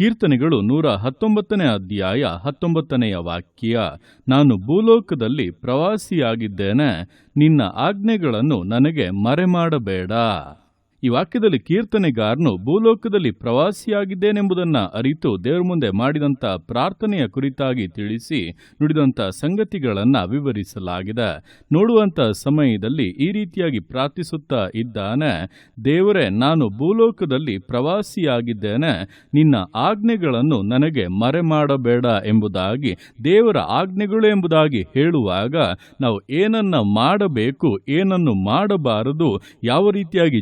ಕೀರ್ತನೆಗಳು ನೂರ ಹತ್ತೊಂಬತ್ತನೇ ಅಧ್ಯಾಯ ಹತ್ತೊಂಬತ್ತನೆಯ ವಾಕ್ಯ. ನಾನು ಭೂಲೋಕದಲ್ಲಿ ಪ್ರವಾಸಿಯಾಗಿದ್ದೇನೆ. ನಿನ್ನ ಆಜ್ಞೆಗಳನ್ನು ನನಗೆ ಮರೆಮಾಡಬೇಡ. ಈ ವಾಕ್ಯದಲ್ಲಿ ಕೀರ್ತನೆಗಾರನು ಭೂಲೋಕದಲ್ಲಿ ಪ್ರವಾಸಿಯಾಗಿದ್ದೇನೆಂಬುದನ್ನು ಅರಿತು ದೇವರ ಮುಂದೆ ಮಾಡಿದಂಥ ಪ್ರಾರ್ಥನೆಯ ಕುರಿತಾಗಿ ತಿಳಿಸಿ ನುಡಿದಂಥ ಸಂಗತಿಗಳನ್ನು ವಿವರಿಸಲಾಗಿದೆ. ನೋಡುವಂಥ ಸಮಯದಲ್ಲಿ ಈ ರೀತಿಯಾಗಿ ಪ್ರಾರ್ಥಿಸುತ್ತಾ ಇದ್ದಾನೆ, ದೇವರೇ, ನಾನು ಭೂಲೋಕದಲ್ಲಿ ಪ್ರವಾಸಿಯಾಗಿದ್ದೇನೆ, ನಿನ್ನ ಆಜ್ಞೆಗಳನ್ನು ನನಗೆ ಮರೆ ಮಾಡಬೇಡ ಎಂಬುದಾಗಿ, ದೇವರ ಆಜ್ಞೆಗಳು ಎಂಬುದಾಗಿ ಹೇಳುವಾಗ ನಾವು ಏನನ್ನ ಮಾಡಬೇಕು, ಏನನ್ನು ಮಾಡಬಾರದು, ಯಾವ ರೀತಿಯಾಗಿ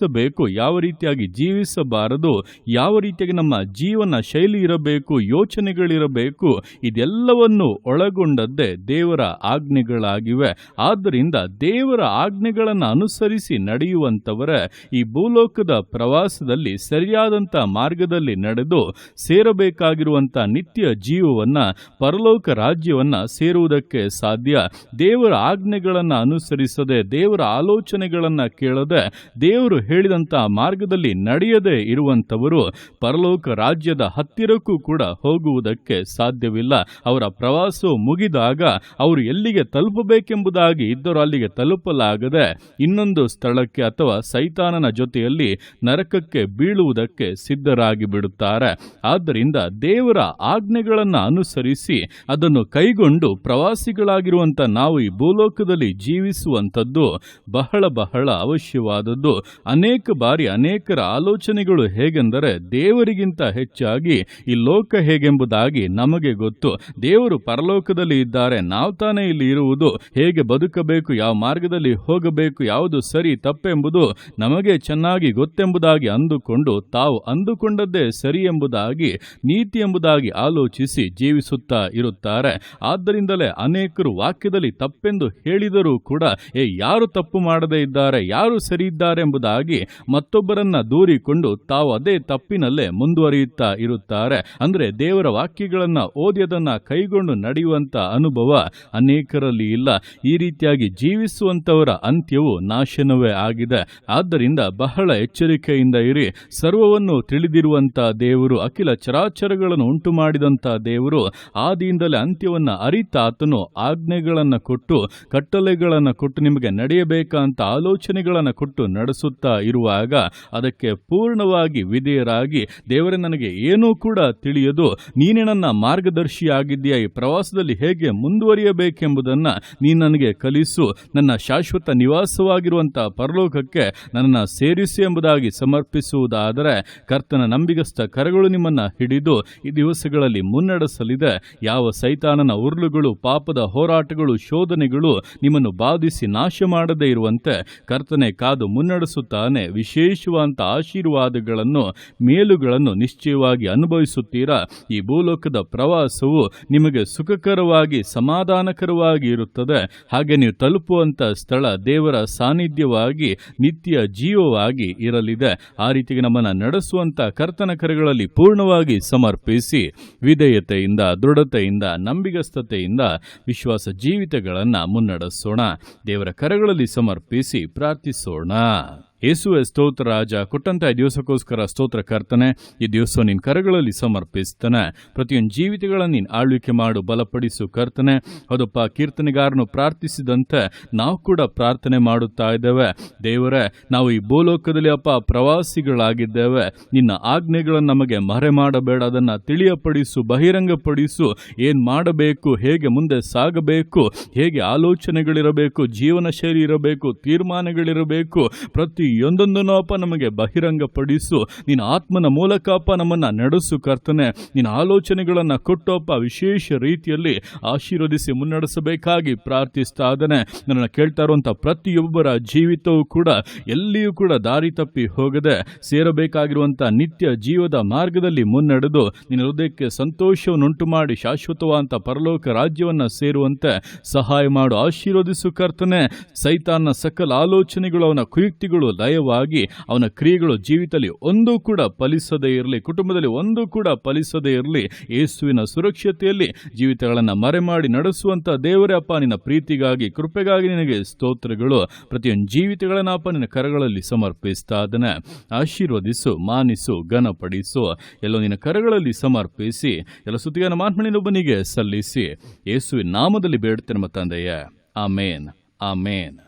ಜೀವಿಸಬೇಕು, ಯಾವ ರೀತಿಯಾಗಿ ಜೀವಿಸಬಾರದು, ಯಾವ ರೀತಿಯಾಗಿ ನಮ್ಮ ಜೀವನ ಶೈಲಿ ಇರಬೇಕು, ಯೋಚನೆಗಳಿರಬೇಕು, ಇದೆಲ್ಲವನ್ನು ಒಳಗೊಂಡದ್ದೇ ದೇವರ ಆಜ್ಞೆಗಳಾಗಿವೆ. ಆದ್ದರಿಂದ ದೇವರ ಆಜ್ಞೆಗಳನ್ನು ಅನುಸರಿಸಿ ನಡೆಯುವಂಥವರೇ ಈ ಭೂಲೋಕದ ಪ್ರವಾಸದಲ್ಲಿ ಸರಿಯಾದಂಥ ಮಾರ್ಗದಲ್ಲಿ ನಡೆದು ಸೇರಬೇಕಾಗಿರುವಂಥ ನಿತ್ಯ ಜೀವವನ್ನ, ಪರಲೋಕ ರಾಜ್ಯವನ್ನ ಸೇರುವುದಕ್ಕೆ ಸಾಧ್ಯ. ದೇವರ ಆಜ್ಞೆಗಳನ್ನು ಅನುಸರಿಸದೆ, ದೇವರ ಆಲೋಚನೆಗಳನ್ನು ಕೇಳದೆ, ದೇವರು ಹೇಳಿದಂಥ ಮಾರ್ಗದಲ್ಲಿ ನಡೆಯದೆ ಇರುವಂಥವರು ಪರಲೋಕ ರಾಜ್ಯದ ಹತ್ತಿರಕ್ಕೂ ಕೂಡ ಹೋಗುವುದಕ್ಕೆ ಸಾಧ್ಯವಿಲ್ಲ. ಅವರ ಪ್ರವಾಸ ಮುಗಿದಾಗ ಅವರು ಎಲ್ಲಿಗೆ ತಲುಪಬೇಕೆಂಬುದಾಗಿ ಇದ್ದರೂ ಅಲ್ಲಿಗೆ ತಲುಪಲಾಗದೆ ಇನ್ನೊಂದು ಸ್ಥಳಕ್ಕೆ ಅಥವಾ ಸೈತಾನನ ಜೊತೆಯಲ್ಲಿ ನರಕಕ್ಕೆ ಬೀಳುವುದಕ್ಕೆ ಸಿದ್ಧರಾಗಿ ಬಿಡುತ್ತಾರೆ ಆದ್ದರಿಂದ ದೇವರ ಆಜ್ಞೆಗಳನ್ನು ಅನುಸರಿಸಿ ಅದನ್ನು ಕೈಗೊಂಡು ಪ್ರವಾಸಿಗಳಾಗಿರುವಂಥ ನಾವು ಈ ಭೂಲೋಕದಲ್ಲಿ ಜೀವಿಸುವಂಥದ್ದು ಬಹಳ ಬಹಳ ಅವಶ್ಯವಾದದ್ದು. ಅನೇಕ ಬಾರಿ ಅನೇಕರ ಆಲೋಚನೆಗಳು ಹೇಗೆಂದರೆ ದೇವರಿಗಿಂತ ಹೆಚ್ಚಾಗಿ ಈ ಲೋಕ ಹೇಗೆಂಬುದಾಗಿ ನಮಗೆ ಗೊತ್ತು. ದೇವರು ಪರಲೋಕದಲ್ಲಿ ಇದ್ದಾರೆ, ನಾವು ತಾನೇ ಇಲ್ಲಿ ಇರುವುದು, ಹೇಗೆ ಬದುಕಬೇಕು, ಯಾವ ಮಾರ್ಗದಲ್ಲಿ ಹೋಗಬೇಕು, ಯಾವುದು ಸರಿ, ತಪ್ಪೆಂಬುದು ನಮಗೆ ಚೆನ್ನಾಗಿ ಗೊತ್ತೆಂಬುದಾಗಿ ಅಂದುಕೊಂಡು, ತಾವು ಅಂದುಕೊಂಡದ್ದೇ ಸರಿ ಎಂಬುದಾಗಿ, ನೀತಿ ಎಂಬುದಾಗಿ ಆಲೋಚಿಸಿ ಜೀವಿಸುತ್ತಾ ಇರುತ್ತಾರೆ. ಆದ್ದರಿಂದಲೇ ಅನೇಕರು ವಾಕ್ಯದಲ್ಲಿ ತಪ್ಪೆಂದು ಹೇಳಿದರೂ ಕೂಡ, ಏ, ಯಾರು ತಪ್ಪು ಮಾಡದೇ ಇದ್ದಾರೆ, ಯಾರು ಸರಿ ಇದ್ದಾರೆ ಎಂಬುದಾಗಿ ಮತ್ತೊಬ್ಬರನ್ನ ದೂರಿಕೊಂಡು ತಾವು ಅದೇ ತಪ್ಪಿನಲ್ಲೇ ಮುಂದುವರಿಯುತ್ತಾ ಇರುತ್ತಾರೆ. ಅಂದ್ರೆ ದೇವರ ವಾಕ್ಯಗಳನ್ನ ಓದ್ಯದನ್ನ ಕೈಗೊಂಡು ನಡೆಯುವಂತ ಅನುಭವ ಅನೇಕರಲ್ಲಿ ಇಲ್ಲ. ಈ ರೀತಿಯಾಗಿ ಜೀವಿಸುವಂತವರ ಅಂತ್ಯವು ನಾಶನವೇ ಆಗಿದೆ. ಆದ್ದರಿಂದ ಬಹಳ ಎಚ್ಚರಿಕೆಯಿಂದ ಇರಿ. ಸರ್ವವನ್ನು ತಿಳಿದಿರುವಂತ ದೇವರು, ಅಖಿಲ ಚರಾಚರಗಳನ್ನು ಉಂಟು ದೇವರು, ಆದಿಯಿಂದಲೇ ಅಂತ್ಯವನ್ನ ಅರಿತಾತನು ಆಜ್ಞೆಗಳನ್ನು ಕೊಟ್ಟು, ಕಟ್ಟಲೆಗಳನ್ನು ಕೊಟ್ಟು ನಿಮಗೆ ನಡೆಯಬೇಕಂತ ಆಲೋಚನೆಗಳನ್ನು ಕೊಟ್ಟು ನಡೆಸುತ್ತಾ ಇರುವಾಗ ಅದಕ್ಕೆ ಪೂರ್ಣವಾಗಿ ವಿಧೇಯರಾಗಿ ದೇವರೇ ನನಗೆ ಏನೂ ಕೂಡ ತಿಳಿಯದು, ನೀನೇ ನನ್ನ ಮಾರ್ಗದರ್ಶಿಯಾಗಿದ್ದೀಯ? ಈ ಪ್ರವಾಸದಲ್ಲಿ ಹೇಗೆ ಮುಂದುವರಿಯಬೇಕೆಂಬುದನ್ನು ನೀನು ನನಗೆ ಕಲಿಸು. ನನ್ನ ಶಾಶ್ವತ ನಿವಾಸವಾಗಿರುವಂಥ ಪರಲೋಕಕ್ಕೆ ನನ್ನನ್ನು ಸೇರಿಸಿ ಎಂಬುದಾಗಿ ಸಮರ್ಪಿಸುವುದಾದರೆ ಕರ್ತನ ನಂಬಿಗಸ್ತ ಕರಗಳು ನಿಮ್ಮನ್ನ ಹಿಡಿದು ಈ ದಿವಸಗಳಲ್ಲಿ ಮುನ್ನಡೆಸಲಿದೆ. ಯಾವ ಸೈತಾನನ ಉರುಳುಗಳು, ಪಾಪದ ಹೋರಾಟಗಳು, ಶೋಧನೆಗಳು ನಿಮ್ಮನ್ನು ಬಾಧಿಸಿ ನಾಶ ಮಾಡದೇ ಇರುವಂತೆ ಕರ್ತನೆ ಕಾದು ಮುನ್ನಡೆಸುತ್ತಾನೆ ವಿಶೇಷವಾದಂಥ ಆಶೀರ್ವಾದಗಳನ್ನು, ಮೇಲುಗಳನ್ನು ನಿಶ್ಚಯವಾಗಿ ಅನುಭವಿಸುತ್ತೀರಾ? ಈ ಭೂಲೋಕದ ಪ್ರವಾಸವು ನಿಮಗೆ ಸುಖಕರವಾಗಿ, ಸಮಾಧಾನಕರವಾಗಿ ಇರುತ್ತದೆ. ಹಾಗೆ ನೀವು ತಲುಪುವಂಥ ಸ್ಥಳ ದೇವರ ಸಾನ್ನಿಧ್ಯವಾಗಿ, ನಿತ್ಯ ಜೀವವಾಗಿ ಇರಲಿದೆ. ಆ ರೀತಿಗೆ ನಮ್ಮನ್ನು ನಡೆಸುವಂಥ ಕರ್ತನ ಕರೆಗಳಲ್ಲಿ ಪೂರ್ಣವಾಗಿ ಸಮರ್ಪಿಸಿ, ವಿಧೇಯತೆಯಿಂದ, ದೃಢತೆಯಿಂದ, ನಂಬಿಗಸ್ತತೆಯಿಂದ ವಿಶ್ವಾಸ ಜೀವಿತಗಳನ್ನು ಮುನ್ನಡೆಸೋಣ. ದೇವರ ಕರೆಗಳಲ್ಲಿ ಸಮರ್ಪಿಸಿ ಪ್ರಾರ್ಥಿಸೋಣ. ಯೇಸುವೆ ಸ್ತೋತ್ರ ರಾಜ ಕೊಟ್ಟಂತಹ ದಿವಸಕ್ಕೋಸ್ಕರ ಸ್ತೋತ್ರ ಕರ್ತನೆ, ಈ ದಿವಸ ನಿನ್ನ ಕರಗಳಲ್ಲಿ ಸಮರ್ಪಿಸ್ತಾನೆ. ಪ್ರತಿಯೊಂದು ಜೀವಿತಗಳನ್ನು ನೀನು ಆಳ್ವಿಕೆ ಮಾಡು, ಬಲಪಡಿಸು ಕರ್ತನೆ. ಅದಪ್ಪ ಕೀರ್ತನೆಗಾರನು ಪ್ರಾರ್ಥಿಸಿದಂತೆ ನಾವು ಕೂಡ ಪ್ರಾರ್ಥನೆ ಮಾಡುತ್ತಾ ಇದ್ದೇವೆ. ದೇವರೇ, ನಾವು ಈ ಭೂಲೋಕದಲ್ಲಿ ಅಪ್ಪ ಪ್ರವಾಸಿಗಳಾಗಿದ್ದೇವೆ. ನಿನ್ನ ಆಜ್ಞೆಗಳನ್ನು ನಮಗೆ ಮರೆ ಮಾಡಬೇಡ ಅದನ್ನು ತಿಳಿಯಪಡಿಸು, ಬಹಿರಂಗಪಡಿಸು. ಏನು ಮಾಡಬೇಕು, ಹೇಗೆ ಮುಂದೆ ಸಾಗಬೇಕು, ಹೇಗೆ ಆಲೋಚನೆಗಳಿರಬೇಕು, ಜೀವನ ಶೈಲಿ ಇರಬೇಕು, ತೀರ್ಮಾನಗಳಿರಬೇಕು ಪ್ರತಿಯೊಂದೊಂದನ್ನು ಅಪ್ಪ ನಮಗೆ ಬಹಿರಂಗಪಡಿಸು. ನಿನ್ನ ಆತ್ಮನ ಮೂಲಕ ಅಪ್ಪ ನಮ್ಮನ್ನು ನಡೆಸು ಕರ್ತನೆ. ನಿನ್ನ ಆಲೋಚನೆಗಳನ್ನು ಕೊಟ್ಟಪ್ಪ ವಿಶೇಷ ರೀತಿಯಲ್ಲಿ ಆಶೀರ್ವದಿಸಿ ಮುನ್ನಡೆಸಬೇಕಾಗಿ ಪ್ರಾರ್ಥಿಸ್ತಾ ಇದ್ದಾನೆ. ನನ್ನನ್ನು ಕೇಳ್ತಾ ಇರುವಂಥ ಪ್ರತಿಯೊಬ್ಬರ ಜೀವಿತವೂ ಕೂಡ ಎಲ್ಲಿಯೂ ಕೂಡ ದಾರಿ ತಪ್ಪಿ ಹೋಗದೆ ಸೇರಬೇಕಾಗಿರುವಂಥ ನಿತ್ಯ ಜೀವದ ಮಾರ್ಗದಲ್ಲಿ ಮುನ್ನಡೆದು ನಿನ್ನ ಹೃದಯಕ್ಕೆ ಸಂತೋಷವನ್ನುಂಟು ಮಾಡಿ ಶಾಶ್ವತವಾದಂಥ ಪರಲೋಕ ರಾಜ್ಯವನ್ನು ಸೇರುವಂತೆ ಸಹಾಯ ಮಾಡು. ಆಶೀರ್ವದಿಸು ಕರ್ತನೆ. ಸೈತಾನ ಸಕಲ ಆಲೋಚನೆಗಳು, ಅವನ ಕುಯುಕ್ತಿಗಳು ದಯವಾಗಿ ಅವನ ಕ್ರಿಯೆಗಳು ಜೀವಿತದಲ್ಲಿ ಒಂದೂ ಕೂಡ ಫಲಿಸದೇ ಇರಲಿ, ಕುಟುಂಬದಲ್ಲಿ ಒಂದೂ ಕೂಡ ಫಲಿಸದೇ ಇರಲಿ, ಯೇಸುವಿನ ಸುರಕ್ಷತೆಯಲ್ಲಿ ಜೀವಿತಗಳನ್ನು ಮರೆಮಾಡಿ ನಡೆಸುವಂಥ ದೇವರೇ ಅಪ್ಪ, ನಿನ್ನ ಪ್ರೀತಿಗಾಗಿ, ಕೃಪೆಗಾಗಿ ನಿನಗೆ ಸ್ತೋತ್ರಗಳು. ಪ್ರತಿಯೊಂದು ಜೀವಿತಗಳನ್ನು ಅಪ್ಪ, ನಿನ್ನ ಕರಗಳಲ್ಲಿ ಸಮರ್ಪಿಸ್ತಾ ಅದನ್ನು ಆಶೀರ್ವದಿಸು, ಮಾನಿಸು, ಘನಪಡಿಸು. ಎಲ್ಲೋ ನಿನ್ನ ಕರಗಳಲ್ಲಿ ಸಮರ್ಪಿಸಿ, ಎಲ್ಲ ಸುತ್ತಿಗೆ ಮಾತ್ಮಣಿನೊಬ್ಬನಿಗೆ ಸಲ್ಲಿಸಿ. ಯೇಸುವಿನ ನಾಮದಲ್ಲಿ ಬೇಡ್ತೇನೆ ತಂದೆಯೇ. ಆಮೇನ್. ಆಮೇನ್.